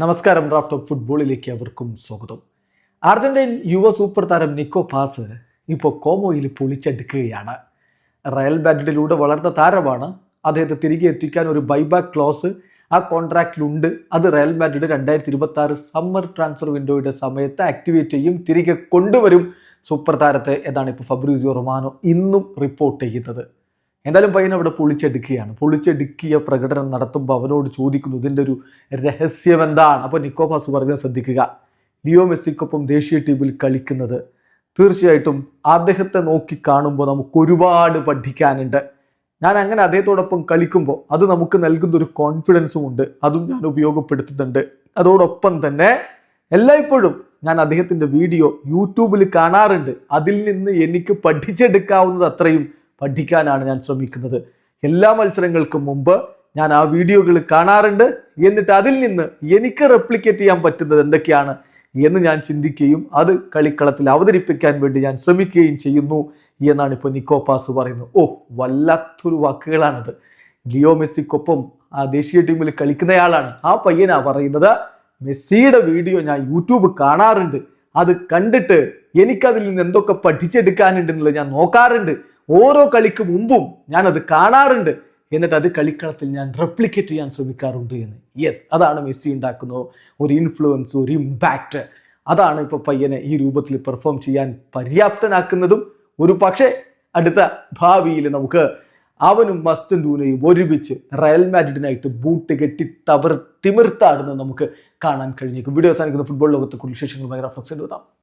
നമസ്കാരം draft of ഫുട്ബോളിലേക്ക് അവർക്കും സ്വാഗതം. അർജന്റീൻ യുവ സൂപ്പർ താരം നിക്കോ പാസ് ഇപ്പോൾ കോമോയിൽ പൊളിച്ചെടുക്കുകയാണ്. റയൽ ബാറ്റിലൂടെ വളർന്ന താരമാണ്. അദ്ദേഹത്തെ തിരികെ എത്തിക്കാൻ ഒരു ബൈബാക്ക് ക്ലോസ് ആ കോൺട്രാക്റ്റിലുണ്ട് അത് റയൽ മാഡ്രിഡ് രണ്ടായിരത്തി ഇരുപത്തി ആറ് സമ്മർ ട്രാൻസ്ഫർ വിൻഡോയുടെ സമയത്ത് ആക്ടിവേറ്റ് ചെയ്യും തിരികെ കൊണ്ടുവരും സൂപ്പർ താരത്തെ എന്നാണ് ഇപ്പോൾ ഫബ്രൂസിയോ റൊമാനോ ഇന്നും റിപ്പോർട്ട് ചെയ്യുന്നത്. എന്തായാലും പയ്യൻ അവിടെ പൊളിച്ചെടുക്കുകയാണ്. പൊളിച്ചെടുക്കിയ പ്രകടനം നടത്തുമ്പോൾ അവനോട് ചോദിക്കുന്നു ഇതിന്റെ ഒരു രഹസ്യം എന്താണ്? അപ്പോൾ നിക്കോഫാസ് പറഞ്ഞത് ശ്രദ്ധിക്കുക. ലിയോ മെസ്സിക്കൊപ്പം ദേശീയ ടീമിൽ കളിക്കുന്നത് തീർച്ചയായിട്ടും അദ്ദേഹത്തെ നോക്കി കാണുമ്പോൾ നമുക്ക് ഒരുപാട് പഠിക്കാനുണ്ട്. ഞാൻ അങ്ങനെ അദ്ദേഹത്തോടൊപ്പം കളിക്കുമ്പോൾ അത് നമുക്ക് നൽകുന്ന ഒരു കോൺഫിഡൻസും ഉണ്ട്. അതും ഞാൻ ഉപയോഗപ്പെടുത്തുന്നുണ്ട്. അതോടൊപ്പം തന്നെ എല്ലായ്പ്പോഴും ഞാൻ അദ്ദേഹത്തിന്റെ വീഡിയോ യൂട്യൂബിൽ കാണാറുണ്ട്. അതിൽ നിന്ന് എനിക്ക് പഠിച്ചെടുക്കാവുന്നത് അത്രയും പഠിക്കാനാണ് ഞാൻ ശ്രമിക്കുന്നത്. എല്ലാ മത്സരങ്ങൾക്കും മുമ്പ് ഞാൻ ആ വീഡിയോകൾ കാണാറുണ്ട്. എന്നിട്ട് അതിൽ നിന്ന് എനിക്ക് റെപ്ലിക്കേറ്റ് ചെയ്യാൻ പറ്റുന്നത് എന്തൊക്കെയാണ് എന്ന് ഞാൻ ചിന്തിക്കുകയും അത് കളിക്കളത്തിൽ അവതരിപ്പിക്കാൻ വേണ്ടി ഞാൻ ശ്രമിക്കുകയും ചെയ്യുന്നു എന്നാണ് ഇപ്പോൾ നിക്കോപാസ് പറയുന്നത്. ഓ വല്ലാത്തൊരു വാക്കുകളാണത്. ലിയോ മെസ്സിക്കൊപ്പം ആ ദേശീയ ടീമിൽ കളിക്കുന്നയാളാണ്. ആ പയ്യനാ പറയുന്നത്. മെസ്സിയുടെ വീഡിയോ ഞാൻ യൂട്യൂബ് കാണാറുണ്ട്. അത് കണ്ടിട്ട് എനിക്കതിൽ നിന്ന് എന്തൊക്കെ പഠിച്ചെടുക്കാനുണ്ടെന്നുള്ളത് ഞാൻ നോക്കാറുണ്ട്. ഓരോ കളിക്ക് മുമ്പും ഞാൻ അത് കാണാറുണ്ട്. എന്നിട്ട് അത് കളിക്കളത്തിൽ ഞാൻ റെപ്ലിക്കേറ്റ് ചെയ്യാൻ ശ്രമിക്കാറുണ്ട് എന്ന്. യെസ് അതാണ് മെസ്സി ഉണ്ടാക്കുന്ന ഒരു ഇൻഫ്ലുവൻസ് ഒരു ഇമ്പാക്റ്റ് അതാണ് ഇപ്പോൾ പയ്യനെ ഈ രൂപത്തിൽ പെർഫോം ചെയ്യാൻ പര്യാപ്തനാക്കുന്നതും. ഒരു പക്ഷേ അടുത്ത ഭാവിയിൽ നമുക്ക് അവനും മസ്റ്റും ഡൂനയും ഒരുമിച്ച് റയൽ മാഡ്രിഡിനായിട്ട് ബൂട്ട് കെട്ടി തവർ തിമിർത്താടുന്നത് നമുക്ക് കാണാൻ കഴിഞ്ഞേക്കും. വീഡിയോ സാധിക്കുന്ന ഫുട്ബോൾ ലോകത്തെ വിശേഷങ്ങൾ ഭയങ്കര ഫ്ലക്സ് എത്താം